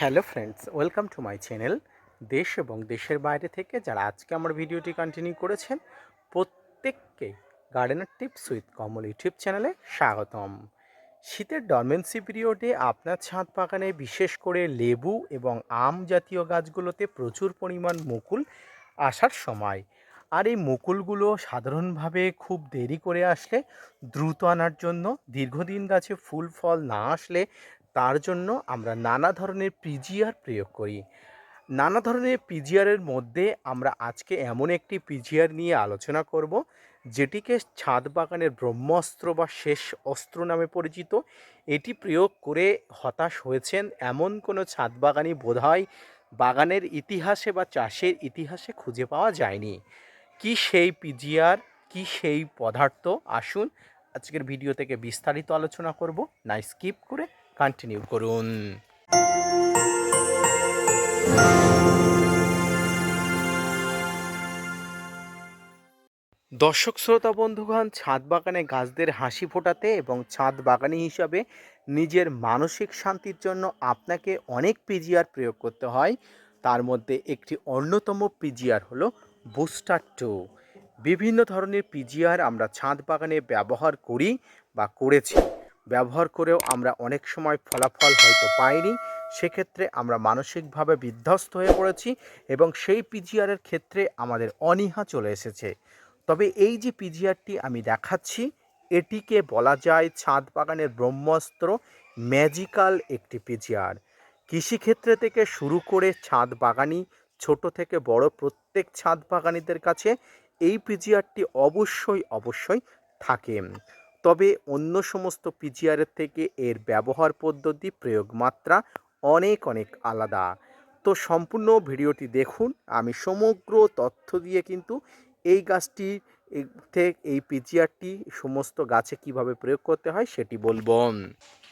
Hello friends welcome to my channel দেশ এবং দেশের বাইরে থেকে যারা আজকে আমার ভিডিওটি কন্টিনিউ করেছেন, প্রত্যেককে gardener tips with Kamal YouTube চ্যানেলে স্বাগতম। শীতের ডরমেন্সি পিরিয়ডে আপনার ছাদ বাগানে বিশেষ করে লেবু এবং আম জাতীয় গাছগুলোতে প্রচুর পরিমাণ মুকুল আসার সময়। আর এই মুকুলগুলো সাধারণভাবে খুব দেরি করে আসলে দ্রুত আনার জন্য, দীর্ঘদিন গাছে ফুল, ফল না আসলে তার জন্য আমরা নানা ধরনের পিজিআর প্রয়োগ করি। নানা ধরনের পিজিআরের মধ্যে আমরা আজকে এমন একটি পিজিআর নিয়ে আলোচনা করব, যেটিকে ছাদ বাগানের ব্রহ্মাস্ত্র বা শেষ অস্ত্র নামে পরিচিত। এটি প্রয়োগ করে হতাশ হয়েছেন এমন কোনো ছাদ বাগানই বোধহয় বাগানের ইতিহাসে বা চাষের ইতিহাসে খুঁজে পাওয়া যায়নি। কি সেই পিজিআর, কি সেই পদার্থ? আসুন আজকের ভিডিও থেকে বিস্তারিত আলোচনা করব। না স্কিপ করে কন্টিনিউ করুন। দর্শক, শ্রোতা, বন্ধুগণ, ছাদ বাগানে গাছদের হাসি ফোটাতে এবং ছাদ বাগানি হিসাবে নিজের মানসিক শান্তির জন্য আপনাকে অনেক পিজিআর প্রয়োগ করতে হয়। তার মধ্যে একটি অন্যতম পিজিআর হলো বুস্টার টু। বিভিন্ন ধরনের পিজিআর আমরা ছাদ বাগানে ব্যবহার করি বা করেছি। ব্যবহার করেও আমরা অনেক সময় ফলাফল হয়তো পাইনি। সেক্ষেত্রে আমরা মানসিকভাবে বিধ্বস্ত হয়ে পড়েছি এবং সেই পিজিআরের ক্ষেত্রে আমাদের অনীহা চলে এসেছে। তবে এই যে পিজিআরটি আমি দেখাচ্ছি, এটিকে বলা যায় ছাদ বাগানের ব্রহ্মাস্ত্র, ম্যাজিক্যাল একটি পিজিআর কৃষিক্ষেত্রে থেকে শুরু করে ছাদ বাগানি ছোট থেকে বড় প্রত্যেক ছাদ বাগানিদের কাছে এই পিজিআরটি অবশ্যই অবশ্যই থাকে। তবে অন্য সমস্ত পিজিআরের থেকে এর ব্যবহার পদ্ধতি, প্রয়োগ মাত্রা অনেক অনেক আলাদা। তো সম্পূর্ণ ভিডিওটি দেখুন। আমি সমগ্র তথ্য দিয়ে কিন্তু এই গাছটি থেকে এই পিজিআরটি সমস্ত গাছে কীভাবে প্রয়োগ করতে হয় সেটি বলব।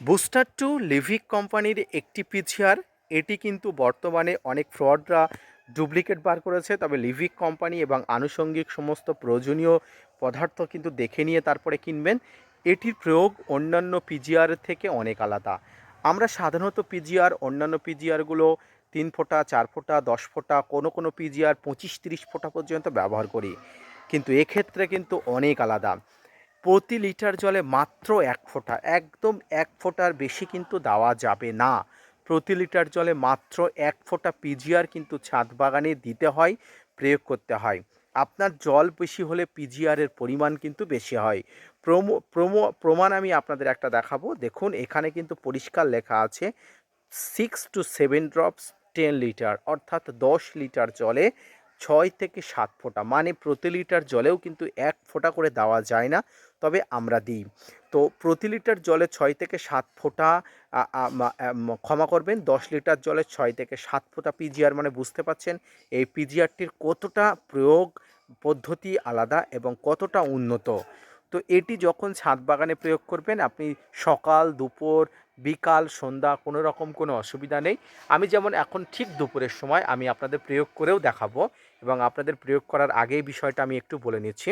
বুস্টার টু লিভিক কোম্পানির একটি পিজিআর এটি কিন্তু বর্তমানে অনেক ফ্রডরা ডুপ্লিকেট বার করেছে। তবে লিভিক কোম্পানি এবং আনুষঙ্গিক সমস্ত প্রয়োজনীয় পদার্থ কিন্তু দেখে নিয়ে তারপরে কিনবেন। এটির প্রয়োগ অন্যান্য পিজিআর থেকে অনেক আলাদা। আমরা সাধারণত পিজিআর অন্যান্য পিজিআরগুলো তিন ফোঁটা, চার ফোঁটা, দশ ফোঁটা, কোনো কোনো পিজিআর পঁচিশ, তিরিশ ফোঁটা পর্যন্ত ব্যবহার করি। কিন্তু এক্ষেত্রে কিন্তু অনেক আলাদা। প্রতি লিটার জলে মাত্র এক ফোঁটা, একদম এক ফোঁটার বেশি কিন্তু দেওয়া যাবে না। প্রতি লিটার জলে মাত্র এক ফোঁটা পিজিআর কিন্তু ছাদ বাগানে দিতে হয়, প্রয়োগ করতে হয়। আপনার জল বেশি হলে পিজিআরের পরিমাণ কিন্তু বেশি হয়। প্রমো প্রমো, প্রমাণ আমি আপনাদের একটা দেখাবো। দেখুন, এখানে কিন্তু পরিষ্কার লেখা আছে six two seven drops ten litre অর্থাৎ দশ লিটার জলে ছয় থেকে সাত ফোঁটা মানে প্রতি লিটার জলেও কিন্তু এক ফোঁটা করে দেওয়া যায় না, তবে আমরা দিই। তো প্রতি লিটার জলে ছয় থেকে সাত ফোঁটা ক্ষমা করবেন, দশ লিটার জলে ছয় থেকে সাত ফোঁটা পিজিআর মানে বুঝতে পাচ্ছেন এই পিজিআরটির কতটা প্রয়োগ পদ্ধতি আলাদা এবং কতটা উন্নত। তো এটি যখন ছাদ বাগানে প্রয়োগ করবেন, আপনি সকাল, দুপুর, বিকাল, সন্ধ্যা কোনো রকম কোনো অসুবিধা নেই। আমি যেমন এখন ঠিক দুপুরের সময় আমি আপনাদের প্রয়োগ করেও দেখাবো এবং আপনাদের প্রয়োগ করার আগেই বিষয়টা আমি একটু বলে নিচ্ছি।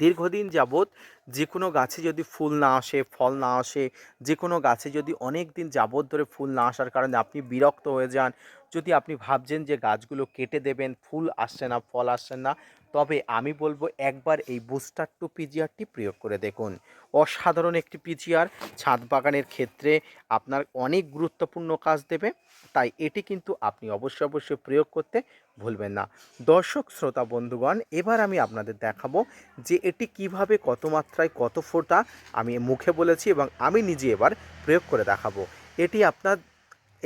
দীর্ঘদিন যাবৎ যে কোনো গাছে যদি ফুল না আসে, ফল না আসে যে কোনো গাছে যদি অনেক দিন যাবৎ ধরে ফুল না আসার কারণে আপনি বিরক্ত হয়ে যান, যদি আপনি ভাবছেন যে গাছগুলো কেটে দেবেন, ফুল আসছে না, ফল আসছে না তবে আমি বলব একবার এই বুস্টার টু পিজিআরটি প্রয়োগ করে দেখুন। অসাধারণ একটি পিজিআর, ছাদ বাগানের ক্ষেত্রে আপনার অনেক গুরুত্বপূর্ণ কাজ দেবে, তাই এটি কিন্তু আপনি অবশ্যই অবশ্যই প্রয়োগ করতে ভুলবেন না। দর্শক, শ্রোতা, বন্ধুগণ, এবার আমি আপনাদের দেখাবো যে এটি কীভাবে, কত মাত্রায়, কত ফোটা আমি মুখে বলেছি এবং আমি নিজে এবার প্রয়োগ করে দেখাবো। এটি আপনার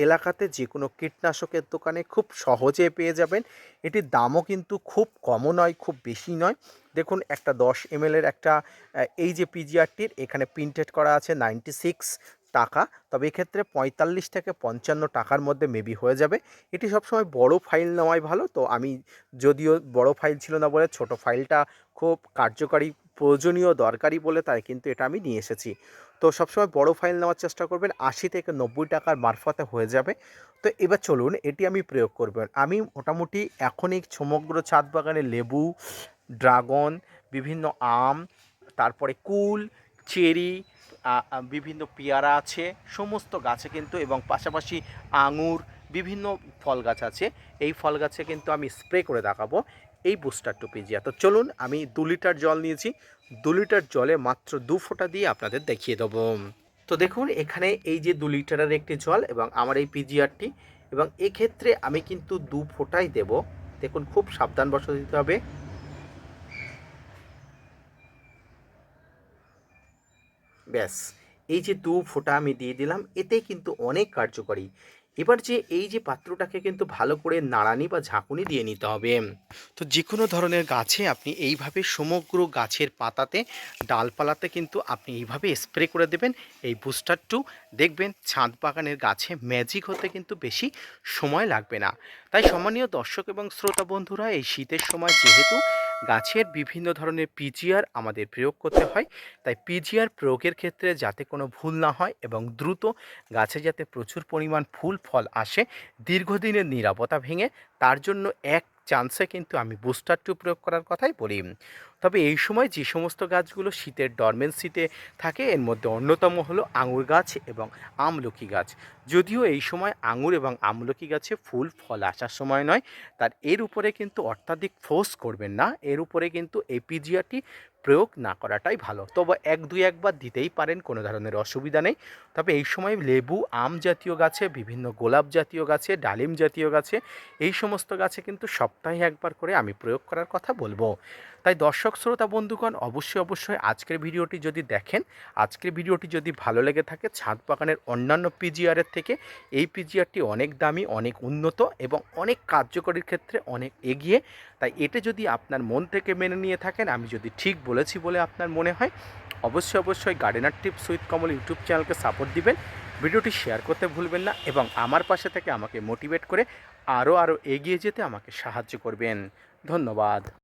এলাকাতে যে কোনো কীটনাশকের দোকানে খুব সহজে পেয়ে যাবেন। এটির দামও কিন্তু খুব কমও নয়, খুব বেশি নয়। দেখুন, একটা দশ এমএলের একটা এই যে পিজিআরটির এখানে প্রিন্টেড করা আছে নাইনটি সিক্স টাকা। তবে এক্ষেত্রে পঁয়তাল্লিশ থেকে পঞ্চান্ন টাকার মধ্যে মেবি হয়ে যাবে। এটি সবসময় বড় ফাইল নেওয়াই ভালো। তো আমি যদিও বড় ফাইল ছিল না বলে ছোট ফাইলটা খুব কার্যকারী প্রয়োজনীয় দরকারি বলে তাই কিন্তু এটা আমি নিয়ে এসেছি। তো সবসময় বড় ফাইল নেওয়ার চেষ্টা করবেন, আশি থেকে নব্বই টাকার মারফতে হয়ে যাবে। তো এবার চলুন, এটি আমি প্রয়োগ করব। আমি মোটামুটি এখনই সমগ্র ছাদ বাগানে লেবু, ড্রাগন, বিভিন্ন আম, তারপরে কুল, চেরি বিভিন্ন পেয়ারা আছে, সমস্ত গাছে কিন্তু এবং পাশাপাশি আঙুর, বিভিন্ন ফল গাছ আছে। এই ফল গাছে কিন্তু আমি স্প্রে করে দেখাবো। এই বুস্টার টু পিজিয়া তো চলুন, আমি দু লিটার জল নিয়েছি। দু লিটার জলে মাত্র দু ফোঁটা দিয়ে আপনাদের দেখিয়ে দেবো। তো দেখুন, এখানে এই যে দু লিটারের একটি জল এবং আমার এই পিজিআরটি এবং এক্ষেত্রে আমি কিন্তু দু ফোঁটাই দেব। দেখুন, খুব সাবধান বসা দিতে হবে। ব্যাস, এই যে দু ফোঁটা আমি দিয়ে দিলাম, এতে কিন্তু অনেক কার্যকরী। এবার যে এই যে পাত্রটাকে কিন্তু ভালো করে নাড়ানি বা ঝাঁকুনি দিয়ে নিতে হবে। তো যে কোনো ধরনের গাছে আপনি এইভাবে সমগ্র গাছের পাতাতে, ডালপালাতে কিন্তু আপনি এইভাবে স্প্রে করে দেবেন। এই বুস্টার টু দেখবেন ছাদ বাগানের গাছে ম্যাজিক হতে কিন্তু বেশি সময় লাগবে না। তাই সম্মানীয় দর্শক এবং শ্রোতা বন্ধুরা, এই শীতের সময় যেহেতু গাছের বিভিন্ন ধরনের পিজিআর আমাদের প্রয়োগ করতে হয়। তাই পিজিআর প্রয়োগের ক্ষেত্রে যাতে কোনো ভুল না হয় এবং দ্রুত গাছে যাতে প্রচুর পরিমাণ ফুল, ফল আসে, দীর্ঘদিনের নিরাপত্তা ভেঙে তার জন্য এক চান্সে কিন্তু আমি বুস্টার টু প্রয়োগ করার কথাই বলি। তবে এই সময় যে সমস্ত গাছগুলো শীতের ডরমেন্সিতে থাকে, এর মধ্যে অন্যতম হলো আঙুর গাছ এবং আমলকি গাছ। যদিও এই সময় আঙুর এবং আমলকি গাছে ফুল, ফল আসার সময় নয়, তার এর উপরে কিন্তু অত্যাধিক ফোর্স করবেন না। এর উপরে কিন্তু এই পিজিআরটি প্রয়োগ না করাটাই ভালো। তবে এক দুই একবার দিতেই পারেন, কোনো ধরনের অসুবিধা নেই। তবে এই সময় লেবু, আম জাতীয় গাছে, বিভিন্ন গোলাপ জাতীয় গাছে, ডালিম জাতীয় গাছে, এই সমস্ত গাছে কিন্তু সপ্তাহে একবার করে আমি প্রয়োগ করার কথা বলব। তাই দর্শক, শ্রোতা, বন্ধুগণ, অবশ্যই অবশ্যই আজকের ভিডিওটি যদি দেখেন, আজকের ভিডিওটি যদি ভালো লেগে থাকে ছাদ বাগানের অন্যান্য পিজিআরের থেকে এই পিজিআরটি অনেক দামি, অনেক উন্নত এবং অনেক কার্যকরীর ক্ষেত্রে অনেক এগিয়ে। তাই এটা যদি আপনার মন থেকে মেনে নিয়ে থাকেন, আমি যদি ঠিক বলেছি বলে আপনার মনে হয়, অবশ্যই অবশ্যই gardener tips with Kamal YouTube চ্যানেলকে সাপোর্ট দিবেন। ভিডিওটি শেয়ার করতে ভুলবেন না এবং আমার পাশে থেকে আমাকে মোটিভেট করে আরও আরও এগিয়ে যেতে আমাকে সাহায্য করবেন। ধন্যবাদ।